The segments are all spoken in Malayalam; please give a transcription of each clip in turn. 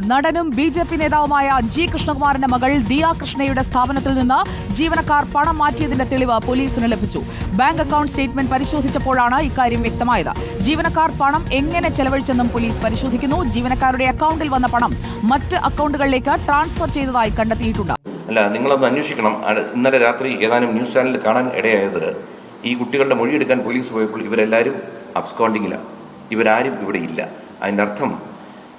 നടനും ബി ജെ പി നേതാവുമായ ജി കൃഷ്ണകുമാറിന്റെ മകൾ ദിയ കൃഷ്ണയുടെ സ്ഥാപനത്തിൽ നിന്ന് ജീവനക്കാർ പണം മാറ്റിയതിന്റെ തെളിവ് പോലീസിന് ലഭിച്ചു. ബാങ്ക് അക്കൌണ്ട് സ്റ്റേറ്റ്മെന്റ് പരിശോധിച്ചപ്പോഴാണ് ഇക്കാര്യം വ്യക്തമായത്. ജീവനക്കാർ പണം എങ്ങനെ ചെലവഴിച്ചെന്നും പോലീസ് പരിശോധിക്കുന്നു. ജീവനക്കാരുടെ അക്കൗണ്ടിൽ വന്ന പണം മറ്റ് അക്കൗണ്ടുകളിലേക്ക് ട്രാൻസ്ഫർ ചെയ്തതായി കണ്ടെത്തിയിട്ടുണ്ട്. അല്ല നിങ്ങളൊന്ന് അന്വേഷിക്കണം. ഇന്നലെ രാത്രി ഏതാനും ന്യൂസ് ചാനലിൽ കാണാൻ ഇടയായത് ഈ കുട്ടികളുടെ മൊഴിയെടുക്കാൻ പോലീസ് പോയപ്പോൾ ഇവരെല്ലാവരും അബ്സ്കോണ്ടിങ്ങിലാണ് ഇവരാരും ഇവിടെ ഇല്ല. അതിന്റെ അർത്ഥം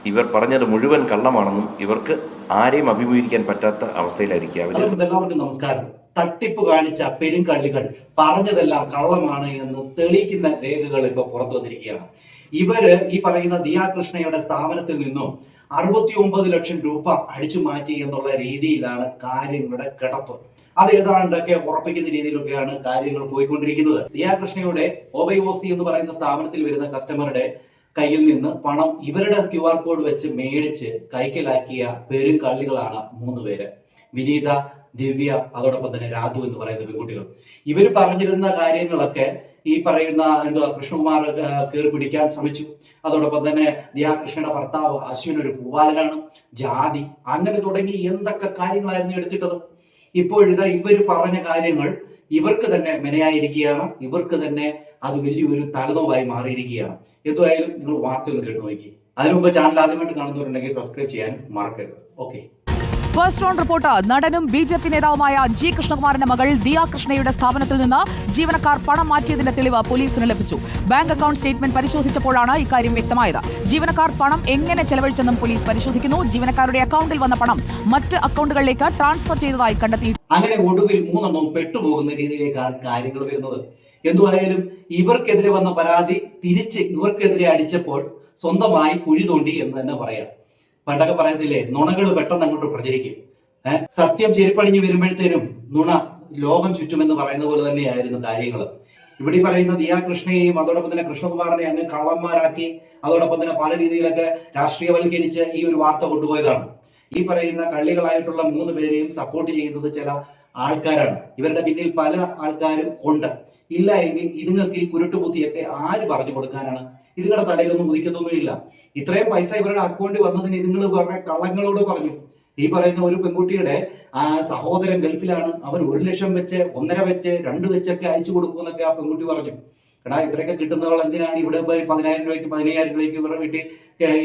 ഇവർ പറഞ്ഞത് മുഴുവൻ കള്ളമാണെന്നും ഇവർക്ക് ആരെയും അഭിമുഖീകരിക്കാൻ പറ്റാത്ത അവസ്ഥയിലായിരിക്കും അവർ എല്ലാവർക്കും നമസ്കാരം. തട്ടിപ്പ് കാണിച്ച പെരുങ്കള്ളികൾ പറഞ്ഞതെല്ലാം കള്ളമാണ് എന്ന് തെളിയിക്കുന്ന രേഖകൾ ഇപ്പൊ പുറത്തു വന്നിരിക്കുകയാണ്. ഇവർ ഈ പറയുന്ന ദിയാ കൃഷ്ണയുടെ സ്ഥാപനത്തിൽ നിന്നും അറുപത്തി ഒമ്പത് ലക്ഷം രൂപ അടിച്ചു മാറ്റി എന്നുള്ള രീതിയിലാണ് കാര്യങ്ങളുടെ കിടപ്പ്. അത് ഏതാണ്ടൊക്കെ ഉറപ്പിക്കുന്ന രീതിയിലൊക്കെയാണ് കാര്യങ്ങൾ പോയിക്കൊണ്ടിരിക്കുന്നത്. ദിയാ കൃഷ്ണയുടെ ഒബൈഒസി എന്ന് പറയുന്ന സ്ഥാപനത്തിൽ വരുന്ന കസ്റ്റമറുടെ കയ്യിൽ നിന്ന് പണം ഇവരുടെ ക്യു ആർ കോഡ് വെച്ച് മേടിച്ച് കൈക്കലാക്കിയ പെരും കള്ളികളാണ് മൂന്ന് പേര്. വിനീത ദിവ്യ അതോടൊപ്പം തന്നെ രാധു എന്ന് പറയുന്ന പെൺകുട്ടികൾ. ഇവർ പറഞ്ഞിരുന്ന കാര്യങ്ങളൊക്കെ ഈ പറയുന്ന എന്തുവാ കൃഷ്ണകുമാർ കയറി പിടിക്കാൻ ശ്രമിച്ചു. അതോടൊപ്പം തന്നെ ദിയാകൃഷ്ണയുടെ ഭർത്താവ് അശ്വിൻ ഒരു പൂവാലനാണ്. ജാതി അങ്ങനെ തുടങ്ങി എന്തൊക്കെ കാര്യങ്ങളായിരുന്നു എടുത്തിട്ടത്? ഇപ്പോഴിതാ ഇവർ പറഞ്ഞ കാര്യങ്ങൾ ഇവർക്ക് തന്നെ മെനയായിരിക്കുകയാണ്. ഇവർക്ക് തന്നെ അത് വലിയൊരു തലനോവായി മാറിയിരിക്കുകയാണ്. എന്തായാലും നിങ്ങൾ വാർത്ത ഒന്ന് കേട്ട് നോക്കി. അതിനു മുമ്പ് ചാനൽ ആദ്യമായിട്ട് കാണുന്നവരുണ്ടെങ്കിൽ സബ്സ്ക്രൈബ് ചെയ്യാൻ മറക്കരുത്. Okay first round report. നടനും ബി ജെ പി നേതാവുമായ ജി കൃഷ്ണകുമാറിന്റെ മകൾ ദിയ കൃഷ്ണയുടെ സ്ഥാപനത്തിൽ നിന്ന് ജീവനക്കാർ പണം മാറ്റിയതിന്റെ തെളിവ് പോലീസിന് ലഭിച്ചു. ബാങ്ക് അക്കൌണ്ട് സ്റ്റേറ്റ്മെന്റ് പരിശോധിച്ചപ്പോഴാണ് ഇക്കാര്യം വ്യക്തമായത്. ജീവനക്കാർ പണം എങ്ങനെ ചെലവഴിച്ചെന്നും പോലീസ് പരിശോധിക്കുന്നു. ജീവനക്കാരുടെ അക്കൌണ്ടിൽ വന്ന പണം മറ്റ് അക്കൌണ്ടുകളിലേക്ക് ട്രാൻസ്ഫർ ചെയ്തതായി കണ്ടെത്തി അങ്ങനെ ഒടുവിൽ മൂന്നെണ്ണം പെട്ടുപോകുന്ന രീതിയിലേക്കാണ് കാര്യങ്ങൾ വരുന്നത്. എന്തുവായാലും ഇവർക്കെതിരെ വന്ന പരാതി തിരിച്ച് ഇവർക്കെതിരെ അടിച്ചപ്പോൾ സ്വന്തമായി കുഴി തോണ്ടി എന്ന് തന്നെ പറയാം. പണ്ടൊക്കെ പറയത്തില്ലേ നുണകൾ പെട്ടെന്ന് അങ്ങോട്ട് പ്രചരിക്കും. സത്യം ചെരുപ്പടിഞ്ഞു വരുമ്പോഴത്തേനും നുണ ലോകം ചുറ്റുമെന്ന് പറയുന്ന പോലെ തന്നെയായിരുന്നു കാര്യങ്ങൾ ഇവിടെ പറയുന്ന ദിയാ കൃഷ്ണയെയും അതോടൊപ്പം തന്നെ കൃഷ്ണകുമാറിനെ അങ്ങ് കള്ളന്മാരാക്കി അതോടൊപ്പം തന്നെ പല രീതിയിലൊക്കെ രാഷ്ട്രീയവൽക്കരിച്ച് ഈ ഒരു വാർത്ത കൊണ്ടുപോയതാണ്. ഈ പറയുന്ന കള്ളികളായിട്ടുള്ള മൂന്ന് പേരെയും സപ്പോർട്ട് ചെയ്യുന്നത് ചില ആൾക്കാരാണ്. ഇവരുടെ പിന്നിൽ പല ആൾക്കാരും ഉണ്ട്. ഇല്ല എങ്കിൽ ഇതുങ്ങൾക്ക് ഈ കുരുട്ടുബുദ്ധിയൊക്കെ ആര് പറഞ്ഞു കൊടുക്കാനാണ്? ഇതുങ്ങളുടെ തലയിലൊന്നും ഉദിക്കത്തൊന്നുമില്ല ഇത്രയും പൈസ ഇവരുടെ അക്കൗണ്ടിൽ വന്നതിന് ഇതുങ്ങൾ പറഞ്ഞ കള്ളങ്ങളോട് പറഞ്ഞു. ഈ പറയുന്ന ഒരു പെൺകുട്ടിയുടെ ആ സഹോദരൻ ഗൾഫിലാണ്. അവൻ ഒരു ലക്ഷം വെച്ച് ഒന്നര വെച്ച് രണ്ട് വെച്ചൊക്കെ അയച്ചു കൊടുക്കുമെന്നൊക്കെ ആ പെൺകുട്ടി പറഞ്ഞു. എടാ ഇത്രയൊക്കെ കിട്ടുന്നവൾ എന്തിനാണ് ഇവിടെ പോയി പതിനായിരം രൂപയ്ക്ക് പതിനയ്യായിരം രൂപയ്ക്ക് ഇവരുടെ വീട്ടിൽ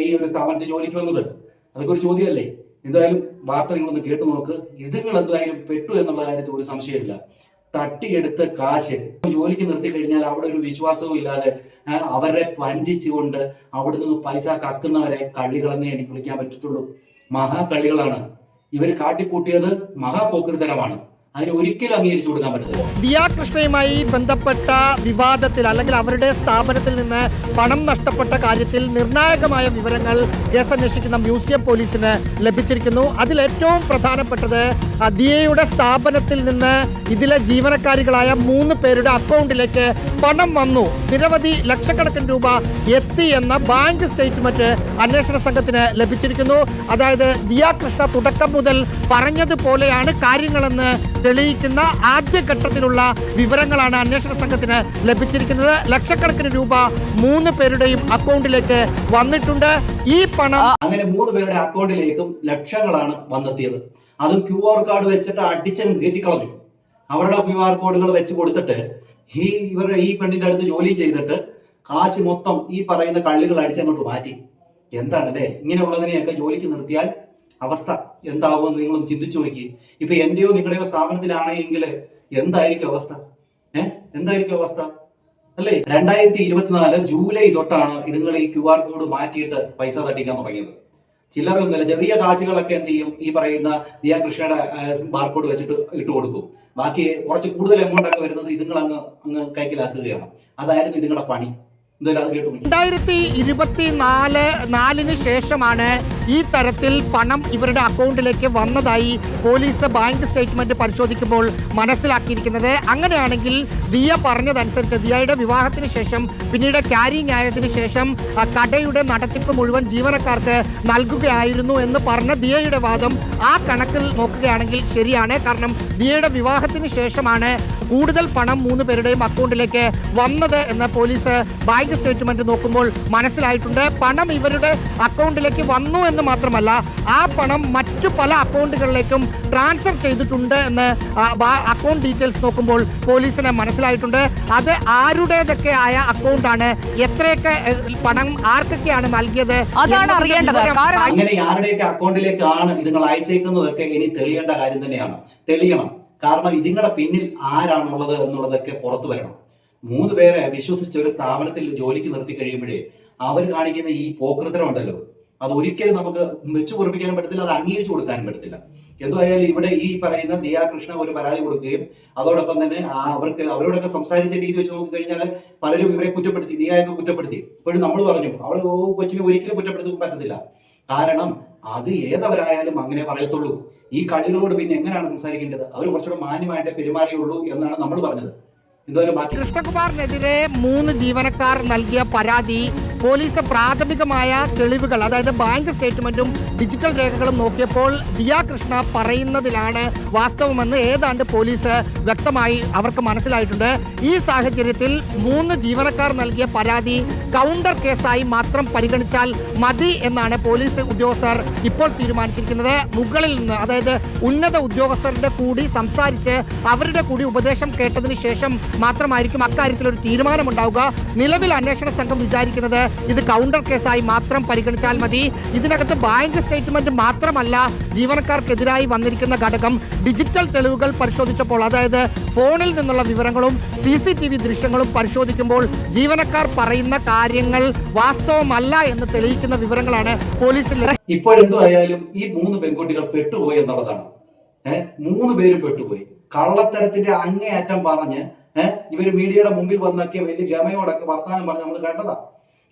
ഈ ഒരു സ്ഥാപനത്തിൽ ജോലിക്ക് വന്നത്? അതൊക്കെ ഒരു ചോദ്യമല്ലേ? എന്തായാലും വാർത്ത നിങ്ങളൊന്ന് കേട്ടു നോക്ക്. ഇതുങ്ങൾ എന്തായാലും പെട്ടു എന്നുള്ള കാര്യത്തിൽ ഒരു സംശയമില്ല തട്ടിയെടുത്ത കാശ് ജോലിക്ക് നിർത്തി കഴിഞ്ഞാൽ അവിടെ ഒരു വിശ്വാസവും ഇല്ലാതെ അവരെ വഞ്ചിച്ചുകൊണ്ട് അവിടെ നിന്ന് പൈസ കക്കുന്നവരെ കള്ളികളെന്നേ എനിക്ക് വിളിക്കാൻ പറ്റത്തുള്ളൂ. മഹാകള്ളികളാണ്. ഇവർ കാട്ടിക്കൂട്ടിയത് മഹാപോക്കൃതരമാണ് അതിന് ഒരിക്കലും അംഗീകരിച്ചു കൊടുക്കാൻ പറ്റത്തില്ല. ദിയാകൃഷ്ണയുമായി ബന്ധപ്പെട്ട വിവാദത്തിൽ അല്ലെങ്കിൽ അവരുടെ സ്ഥാപനത്തിൽ നിന്ന് പണം നഷ്ടപ്പെട്ട കാര്യത്തിൽ നിർണായകമായ വിവരങ്ങൾ കേസ് അന്വേഷിക്കുന്ന മ്യൂസിയം പോലീസിന് ലഭിച്ചിരിക്കുന്നു. അതിൽ ഏറ്റവും പ്രധാനപ്പെട്ടത് ദിയയുടെ സ്ഥാപനത്തിൽ നിന്ന് ഇതിലെ ജീവനക്കാരികളായ മൂന്ന് പേരുടെ അക്കൗണ്ടിലേക്ക് പണം വന്നു. നിരവധി ലക്ഷക്കണക്കിന് രൂപ എത്തി എന്ന ബാങ്ക് സ്റ്റേറ്റ്മെന്റ് അന്വേഷണ സംഘത്തിന് ലഭിച്ചിരിക്കുന്നു. അതായത് ദിയാകൃഷ്ണ തുടക്കം മുതൽ പറഞ്ഞതുപോലെയാണ് കാര്യങ്ങളെന്ന് തെളിയിക്കുന്ന ആദ്യഘട്ടത്തിലുള്ള വിവരങ്ങളാണ് അന്വേഷണ സംഘത്തിന് ലഭിച്ചിരിക്കുന്നത്. ലക്ഷക്കണക്കിന് രൂപ മൂന്ന് പേരുടെയും അക്കൗണ്ടിലേക്ക് വന്നിട്ടുണ്ട്. ഈ പണം അങ്ങനെ മൂന്ന് പേരുടെ അക്കൗണ്ടിലേക്കും ലക്ഷങ്ങളാണ് വന്നെത്തിയത്. അതും ക്യു ആർ കാർഡ് വെച്ചിട്ട് അടിച്ചൻ കയറ്റി കളഞ്ഞു അവരുടെ ക്യു ആർ കോഡുകൾ വെച്ച് കൊടുത്തിട്ട് ഈ ഇവരുടെ ഈ പെണ്ണിന്റെ അടുത്ത് ജോലി ചെയ്തിട്ട് കാശ് മൊത്തം ഈ പറയുന്ന കള്ളികൾ അടിച്ചങ്ങോട്ട് മാറ്റി. എന്താണ് അല്ലേ? ഇങ്ങനെയുള്ളതിനെയൊക്കെ ജോലിക്ക് നിർത്തിയാൽ അവസ്ഥ എന്താവുമെന്ന് നിങ്ങളും ചിന്തിച്ചു നോക്കി. ഇപ്പൊ എന്റെയോ നിങ്ങളുടെയോ സ്ഥാപനത്തിലാണെങ്കിൽ എന്തായിരിക്കും അവസ്ഥ? ഏഹ് എന്തായിരിക്കും അവസ്ഥ? അല്ലേ? രണ്ടായിരത്തി ഇരുപത്തിനാല് ജൂലൈ തൊട്ടാണ് ഇതുങ്ങൾ ഈ ക്യു ആർ കോഡ് മാറ്റിയിട്ട് പൈസ തട്ടിക്കാൻ തുടങ്ങിയത്. ചില്ലറയൊന്നുമില്ല ചെറിയ കാശുകളൊക്കെ എന്ത് ചെയ്യും? ഈ പറയുന്ന ദിയ കൃഷ്ണയുടെ ബാർകോഡ് വെച്ചിട്ട് ഇട്ട് കൊടുക്കും. ബാക്കി കുറച്ച് കൂടുതൽ എമൗണ്ട് ഒക്കെ വരുന്നത് ഇതുങ്ങൾ അങ്ങ് അങ്ങ് കൈക്കലാക്കുകയാണ്. അതായിരുന്നു ഇതുങ്ങളുടെ പണി. എന്തായാലും അത് കേട്ടു രണ്ടായിരത്തി ഇരുപത്തിനാല് നാലിന് ശേഷമാണ് ഈ തരത്തിൽ പണം ഇവരുടെ അക്കൗണ്ടിലേക്ക് വന്നതായി പോലീസ് ബാങ്ക് സ്റ്റേറ്റ്മെന്റ് പരിശോധിക്കുമ്പോൾ മനസ്സിലാക്കിയിരിക്കുന്നത്. അങ്ങനെയാണെങ്കിൽ ദിയ പറഞ്ഞതനുസരിച്ച് ദിയയുടെ വിവാഹത്തിന് ശേഷം പിന്നീട് ക്യാരിങ് ആയതിന് ശേഷം കടയുടെ നടത്തിപ്പ് മുഴുവൻ ജീവനക്കാർക്ക് നൽകുകയായിരുന്നു എന്ന് പറഞ്ഞ ദിയയുടെ വാദം ആ കണക്കിൽ നോക്കുകയാണെങ്കിൽ ശരിയാണ്. കാരണം ദിയയുടെ വിവാഹത്തിന് ശേഷമാണ് കൂടുതൽ പണം മൂന്ന് പേരുടെയും അക്കൗണ്ടിലേക്ക് വന്നത് എന്ന് പോലീസ് ബാങ്ക് സ്റ്റേറ്റ്മെന്റ് നോക്കുമ്പോൾ മനസ്സിലായിട്ടുണ്ട്. പണം ഇവരുടെ അക്കൗണ്ടിലേക്ക് വന്നു എന്ന് മാത്രമല്ല ആ പണം മറ്റു പല അക്കൗണ്ടുകളിലേക്കും ട്രാൻസ്ഫർ ചെയ്തിട്ടുണ്ട് എന്ന് അക്കൗണ്ട് ഡീറ്റെയിൽസ് നോക്കുമ്പോൾ പോലീസിന് മനസ്സിലായിട്ടുണ്ട്. അത് ആരുടേതൊക്കെ ആയ അക്കൗണ്ടാണ് എത്രയൊക്കെ പണം ആർക്കൊക്കെയാണ് നൽകിയത് അതാണ് അറിയേണ്ടത്. കാരണം അങ്ങനെ ആരുടെയൊക്കെ അക്കൗണ്ടിലേക്കാണ് ഇതുങ്ങൾ അയച്ചേക്കുന്നതൊക്കെ ഇനി തെളിയേണ്ട കാര്യം തന്നെയാണ്. തെളിയണം. കാരണം ഇതിങ്ങളുടെ പിന്നിൽ ആരാണുള്ളത് എന്നുള്ളതൊക്കെ പുറത്തു വരണം. മൂന്ന് പേരെ വിശ്വസിച്ച് ഒരു സ്ഥാപനത്തിൽ ജോലിക്ക് നിർത്തി കഴിയുമ്പോഴേ അവർ കാണിക്കുന്ന ഈ പോക്കൃതരം ഉണ്ടല്ലോ. അത് ഒരിക്കലും നമുക്ക് വെച്ചു പൊറപ്പിക്കാനും പറ്റത്തില്ല അത് അംഗീകരിച്ചു കൊടുക്കാനും പറ്റത്തില്ല. എന്തായാലും ഇവിടെ ഈ പറയുന്ന ദിയാ കൃഷ്ണ ഒരു പരാതി കൊടുക്കുകയും അതോടൊപ്പം തന്നെ അവർക്ക് അവരോടൊക്കെ സംസാരിച്ച രീതി വെച്ച് നോക്കിക്കഴിഞ്ഞാൽ പലരും ഇവരെ കുറ്റപ്പെടുത്തി ദിയായൊക്കെ കുറ്റപ്പെടുത്തി. ഇപ്പോഴും നമ്മൾ പറഞ്ഞു അവൾ കൊച്ചിനെ ഒരിക്കലും കുറ്റപ്പെടുത്താൻ പറ്റത്തില്ല. കാരണം അത് ഏതവരായാലും അങ്ങനെ പറയത്തുള്ളൂ. ഈ കള്ളികളോട് പിന്നെ എങ്ങനെയാണ് സംസാരിക്കേണ്ടത്? അവർ കുറച്ചുകൂടെ മാന്യമായിട്ട് പെരുമാറിയുള്ളൂ എന്നാണ് നമ്മൾ പറഞ്ഞത്. എന്തായാലും കൃഷ്ണകുമാറിനെതിരെ മൂന്ന് ജീവനക്കാർ നൽകിയ പരാതി പോലീസ് പ്രാഥമികമായ തെളിവുകൾ അതായത് ബാങ്ക് സ്റ്റേറ്റ്മെന്റും ഡിജിറ്റൽ രേഖകളും നോക്കിയപ്പോൾ ദിയ കൃഷ്ണ പറയുന്നതിലാണ് വാസ്തവമെന്ന് ഏതാണ്ട് പോലീസ് വ്യക്തമായി അവർക്ക് മനസ്സിലായിട്ടുണ്ട്. ഈ സാഹചര്യത്തിൽ മൂന്ന് ജീവനക്കാർ നൽകിയ പരാതി കൗണ്ടർ കേസായി മാത്രം പരിഗണിച്ചാൽ മതി എന്നാണ് പോലീസ് ഉദ്യോഗസ്ഥർ ഇപ്പോൾ തീരുമാനിച്ചിരിക്കുന്നത്. മുകളിൽ നിന്ന് അതായത് ഉന്നത ഉദ്യോഗസ്ഥരുടെ കൂടി സംസാരിച്ച് അവരുടെ കൂടി ഉപദേശം കേട്ടതിന് ശേഷം മാത്രമായിരിക്കും അക്കാര്യത്തിൽ ഒരു തീരുമാനമുണ്ടാവുക. നിലവിൽ അന്വേഷണ സംഘം വിചാരിക്കുന്നത് ഇത് കൗണ്ടർ കേസായി മാത്രം പരിഗണിച്ചാൽ മതി. ഇതിനകത്ത് ബാങ്ക് സ്റ്റേറ്റ്മെന്റ് മാത്രമല്ല ജീവനക്കാർക്കെതിരായി വന്നിരിക്കുന്ന ഘടകം ഡിജിറ്റൽ തെളിവുകൾ പരിശോധിച്ചപ്പോൾ അതായത് ഫോണിൽ നിന്നുള്ള വിവരങ്ങളും സി സി ടി വി ദൃശ്യങ്ങളും പരിശോധിക്കുമ്പോൾ ജീവനക്കാർ പറയുന്ന കാര്യങ്ങൾ വാസ്തവമല്ല എന്ന് തെളിയിക്കുന്ന വിവരങ്ങളാണ് പോലീസിൽ ഇപ്പോഴെന്തോ ആയാലും ഈ മൂന്ന് പെൺകുട്ടികൾ പെട്ടുപോയി എന്നുള്ളതാണ്. മൂന്ന് പേരും പെട്ടുപോയി. കള്ളത്തരത്തിന്റെ അങ്ങേയറ്റം പറഞ്ഞ് ഏഹ് ഇവർ മീഡിയയുടെ മുമ്പിൽ വന്നൊക്കെ വലിയ ഗമയോടൊക്കെ വർത്തമാനം പറഞ്ഞ് നമ്മൾ കണ്ടതാ.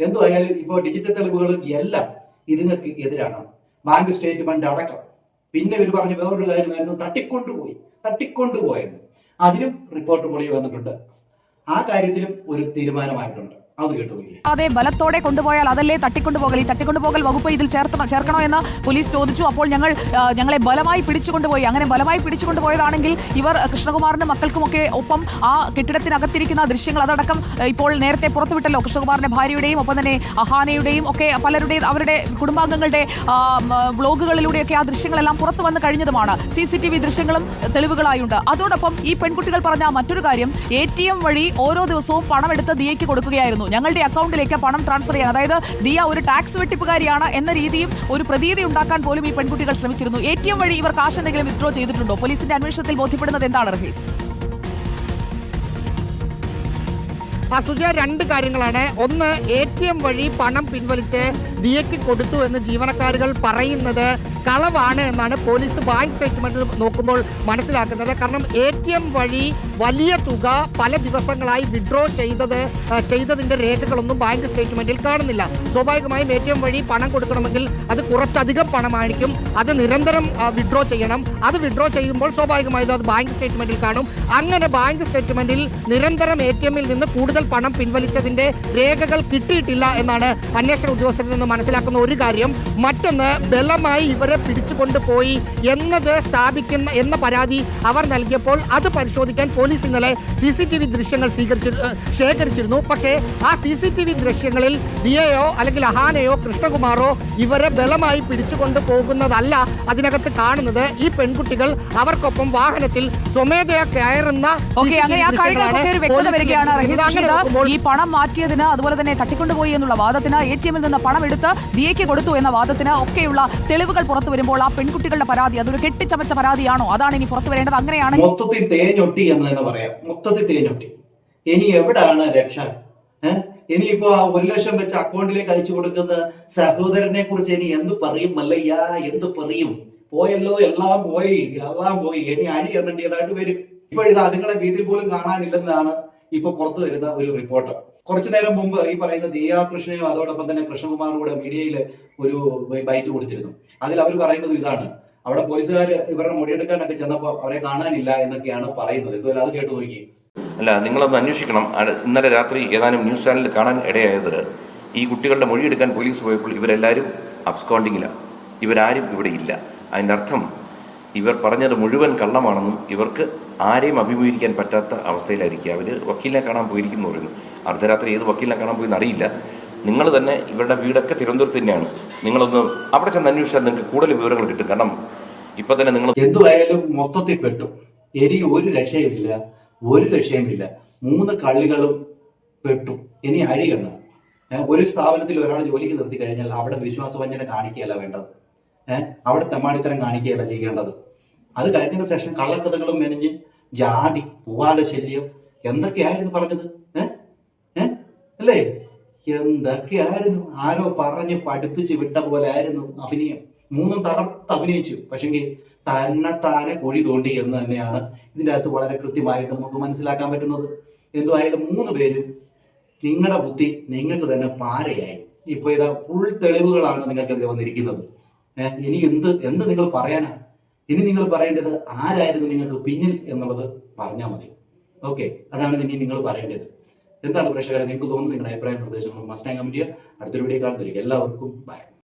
എന്തോ ആയാലും ഇപ്പോൾ ഡിജിറ്റൽ തെളിവുകൾ എല്ലാം ഇതുങ്ങൾക്ക് എതിരാണ്. ബാങ്ക് സ്റ്റേറ്റ്മെന്റ് അടക്കം. പിന്നെ ഇവർ പറഞ്ഞ വേറൊരു കാര്യമായിരുന്നു തട്ടിക്കൊണ്ടുപോയി തട്ടിക്കൊണ്ടുപോയെന്ന്. അതിനും റിപ്പോർട്ട് പൊളി വന്നിട്ടുണ്ട്. ആ കാര്യത്തിലും ഒരു തീരുമാനമായിട്ടുണ്ട്. അത് ബലത്തോടെ കൊണ്ടുപോയാൽ അതല്ലേ തട്ടിക്കൊണ്ടുപോകൽ? ഈ തട്ടിക്കൊണ്ടുപോകൽ വകുപ്പ് ഇതിൽ ചേർത്തണം ചേർക്കണോ എന്ന് പോലീസ് ചോദിച്ചു. അപ്പോൾ ഞങ്ങൾ ഞങ്ങളെ ബലമായി പിടിച്ചുകൊണ്ടുപോയി. അങ്ങനെ ബലമായി പിടിച്ചുകൊണ്ടുപോയതാണെങ്കിൽ ഇവർ കൃഷ്ണകുമാറിന്റെ മക്കൾക്കുമൊക്കെ ഒപ്പം ആ കെട്ടിടത്തിനകത്തിരിക്കുന്ന ദൃശ്യങ്ങൾ അതടക്കം ഇപ്പോൾ നേരത്തെ പുറത്തുവിട്ടല്ലോ. കൃഷ്ണകുമാറിന്റെ ഭാര്യയുടെയും ഒപ്പം തന്നെ അഹാനയുടെയും ഒക്കെ പലരുടെയും അവരുടെ കുടുംബാംഗങ്ങളുടെ ബ്ലോഗുകളിലൂടെയൊക്കെ ആ ദൃശ്യങ്ങളെല്ലാം പുറത്തു വന്ന് കഴിഞ്ഞതുമാണ്. സി സി ടി വി ദൃശ്യങ്ങളും തെളിവുകളായുണ്ട്. അതോടൊപ്പം ഈ പെൺകുട്ടികൾ പറഞ്ഞ മറ്റൊരു കാര്യം എ ടി എം വഴി ഓരോ ദിവസവും പണമെടുത്ത് ദിയയ്ക്ക് കൊടുക്കുകയായിരുന്നു. ഞങ്ങളുടെ അക്കൗണ്ടിലേക്ക് പണം ട്രാൻസ്ഫർ ചെയ്യാൻ. അതായത് ദിയ ഒരു ടാക്സ് വെട്ടിപ്പുകാരിയാണ് എന്ന രീതിയും ഒരു പ്രതീതി ഉണ്ടാക്കാൻ പോലും ഈ പെൺകുട്ടികൾ ശ്രമിച്ചിരുന്നു. എ ടി എം വഴി ഇവർ കാശ് എന്തെങ്കിലും വിത്ഡ്രോ ചെയ്തിട്ടുണ്ടോ? പോലീസിന്റെ അന്വേഷണത്തിൽ ബോധ്യപ്പെടുന്നത് എന്താണ് റഹീസ് ആ സുജയ രണ്ട് കാര്യങ്ങളാണ്. ഒന്ന് എ ടി എം വഴി പണം പിൻവലിച്ച് ദിയയ്ക്ക് കൊടുത്തു എന്ന് ജീവനക്കാരുകൾ പറയുന്നത് കളവാണ് എന്നാണ് പോലീസ് ബാങ്ക് സ്റ്റേറ്റ്മെന്റ് നോക്കുമ്പോൾ മനസ്സിലാക്കുന്നത്. കാരണം എ ടി എം വഴി വലിയ തുക പല ദിവസങ്ങളായി വിഡ്രോ ചെയ്തത് ചെയ്തതിന്റെ രേഖകളൊന്നും ബാങ്ക് സ്റ്റേറ്റ്മെന്റിൽ കാണുന്നില്ല. സ്വാഭാവികമായും എ ടി എം വഴി പണം കൊടുക്കണമെങ്കിൽ അത് കുറച്ചധികം പണമായിരിക്കും. അത് നിരന്തരം വിഡ്രോ ചെയ്യണം. അത് വിഡ്രോ ചെയ്യുമ്പോൾ സ്വാഭാവികമായും അത് ബാങ്ക് സ്റ്റേറ്റ്മെന്റിൽ കാണും. അങ്ങനെ ബാങ്ക് സ്റ്റേറ്റ്മെന്റിൽ നിരന്തരം എ ടി എമ്മിൽ നിന്ന് കൂടുതൽ പണം പിൻവലിച്ചതിന്റെ രേഖകൾ കിട്ടിയിട്ടില്ല എന്നാണ് അന്വേഷണ ഉദ്യോഗസ്ഥരിൽ നിന്ന് മനസ്സിലാക്കുന്ന ഒരു കാര്യം മറ്റൊന്ന് ബലമായി ഇവരെ പിടിച്ചുകൊണ്ട് പോയി എന്നത് സ്ഥാപിക്കുന്ന എന്ന പരാതി അവർ നൽകിയപ്പോൾ അത് പരിശോധിക്കാൻ പോലീസ് ഇന്നലെ സി സി ടി വി ദൃശ്യങ്ങൾ സ്വീകരിച്ചു ശേഖരിച്ചിരുന്നു. പക്ഷേ ആ സി സി ടി വി ദൃശ്യങ്ങളിൽ ദിയയോ അല്ലെങ്കിൽ അഹാനയോ കൃഷ്ണകുമാറോ ഇവരെ ബലമായി പിടിച്ചുകൊണ്ട് പോകുന്നതല്ല അതിനകത്ത് കാണുന്നത്. ഈ പെൺകുട്ടികൾ അവർക്കൊപ്പം വാഹനത്തിൽ സ്വമേധയാ കയറുന്ന ഈ പണം മാറ്റിയതിന് അതുപോലെ തന്നെ തട്ടിക്കൊണ്ടുപോയി എന്നുള്ള വാദത്തിന് എ ടി എമ്മിൽ നിന്ന് പണം എടുത്ത് ദിയയ്ക്ക് കൊടുത്തു എന്ന വാദത്തിന് ഒക്കെയുള്ള തെളിവുകൾ പുറത്തു വരുമ്പോൾ ആ പെൺകുട്ടികളുടെ പരാതി അതൊരു കെട്ടിച്ചമച്ച പരാതിയാണോ? അതാണ് ഇനി പുറത്തു വരേണ്ടത്. അങ്ങനെയാണ് മൊത്തത്തിൽ തേഞ്ഞൊട്ടി എന്ന് തന്നെ പറയാം. മൊത്തത്തിൽ തേഞ്ഞൊട്ടി. ഇനി എവിടെയാണ് രക്ഷ? ഇനിയിപ്പോ ആ ഒരു ലക്ഷം വെച്ച് അക്കൗണ്ടിലേക്ക് അയച്ചു കൊടുക്കുന്ന സഹോദരനെ കുറിച്ച് ഇനി എന്ത് പറയും? മല്ലയ്യ എന്ത് പറയും? പോയല്ലോ എല്ലാം പോയി എല്ലാം പോയി. ഇനി അടി എണ്ണേണ്ടതായിട്ട് വരും. ഇപ്പോഴിത് അതുങ്ങളെ വീട്ടിൽ പോലും കാണാനില്ലെന്നാണ് ഇപ്പൊ പുറത്തു വരുന്ന ഒരു റിപ്പോർട്ട്. കുറച്ചു നേരം മുമ്പ് ഈ പറയുന്ന ദിയാ കൃഷ്ണനും അതോടൊപ്പം തന്നെ കൃഷ്ണകുമാറും കൂടെ മീഡിയയിൽ ഒരു ബൈറ്റ് കൊടുത്തിരുന്നു. അതിൽ അവർ പറയുന്നത് ഇതാണ്. അവിടെ പോലീസുകാർ ഇവരുടെ മൊഴിയെടുക്കാനൊക്കെ ചെന്നപ്പോൾ അവരെ കാണാനില്ല എന്നൊക്കെയാണ് പറയുന്നത്. ഇതുപോലെ അത് കേട്ടു നോക്കി അല്ല നിങ്ങളൊന്ന് അന്വേഷിക്കണം. ഇന്നലെ രാത്രി ഏതാനും ന്യൂസ് ചാനലിൽ കാണാൻ ഇടയായത് ഈ കുട്ടികളുടെ മൊഴിയെടുക്കാൻ പോലീസ് പോയപ്പോൾ ഇവരെല്ലാവരും അബ്സ്കോണ്ടിങ്ങിലാണ് ഇവരാരും ഇവിടെ ഇല്ല. അതിന്റെ അർത്ഥം ഇവർ പറഞ്ഞത് മുഴുവൻ കള്ളമാണെന്നും ഇവർക്ക് ആരെയും അഭിമുഖീകരിക്കാൻ പറ്റാത്ത അവസ്ഥയിലായിരിക്കും. അവർ വക്കീലിനെ കാണാൻ പോയിരിക്കുന്നു പറയുന്നു. അർദ്ധരാത്രി ഏത് വക്കീലിനെ കാണാൻ പോയി എന്നറിയില്ല. നിങ്ങൾ തന്നെ ഇവരുടെ വീടൊക്കെ തിരുവനന്തപുരത്ത് തന്നെയാണ്. നിങ്ങളൊന്ന് അവിടെ ചെന്ന് അന്വേഷിച്ചാൽ നിങ്ങൾക്ക് കൂടുതൽ വിവരങ്ങൾ കിട്ടും. കാരണം ഇപ്പൊ തന്നെ നിങ്ങൾ എന്തുവായാലും മൊത്തത്തിൽ പെട്ടു. എനിക്ക് ഒരു രക്ഷയുമില്ല ഒരു രക്ഷയുമില്ല. മൂന്ന് കള്ളികളും പെട്ടു. ഇനി അഴികണ്ണ ഒരു സ്ഥാപനത്തിൽ ഒരാൾ ജോലിക്ക് നിർത്തി കഴിഞ്ഞാൽ അവിടെ വിശ്വാസവഞ്ചന കാണിക്കുകയല്ല വേണ്ടത്. ഏഹ് അവിടെ തെമ്മാടിത്തരം കാണിക്കുകയല്ല ചെയ്യേണ്ടത്. അത് കഴിഞ്ഞതിന് ശേഷം കള്ളക്കഥകളും മെനഞ്ഞ് ജാതി പൂവാല ശല്യം എന്തൊക്കെയായിരുന്നു പറഞ്ഞത്? ഏഹ് അല്ലേ? എന്തൊക്കെയായിരുന്നു? ആരോ പറഞ്ഞ് പഠിപ്പിച്ച് വിട്ട പോലെ ആയിരുന്നു അഭിനയം. മൂന്നും തകർത്ത് അഭിനയിച്ചു. പക്ഷെങ്കിൽ തന്നെ താനെ കുഴി തോണ്ടി എന്ന് തന്നെയാണ് ഇതിന്റെ അകത്ത് വളരെ കൃത്യമായിട്ട് നമുക്ക് മനസ്സിലാക്കാൻ പറ്റുന്നത്. എന്തുമായാലും മൂന്ന് പേരും നിങ്ങളുടെ ബുദ്ധി നിങ്ങൾക്ക് തന്നെ പാരയായി. ഇപ്പൊ ഇതാ ഫുൾ തെളിവുകളാണ് നിങ്ങൾക്കെതിരെ വന്നിരിക്കുന്നത്. ഇനി എന്ത് എന്ത് നിങ്ങൾ പറയാനാ? ഇനി നിങ്ങൾ പറയേണ്ടത് ആരായിരുന്നു നിങ്ങൾക്ക് പിന്നിൽ എന്നുള്ളത് പറഞ്ഞാൽ മതി. ഓക്കെ അതാണ് ഇനി നിങ്ങൾ പറയേണ്ടത്. എന്താണ് പ്രേക്ഷകരെ നിങ്ങൾക്ക് തോന്നുന്നത് നിങ്ങളുടെ അഭിപ്രായ നിർദ്ദേശങ്ങളും മസ്റ്റാങ് കമന്റ് അടുത്തൊരു വീഡിയോ കാണുന്നതായിരിക്കും എല്ലാവർക്കും ബൈ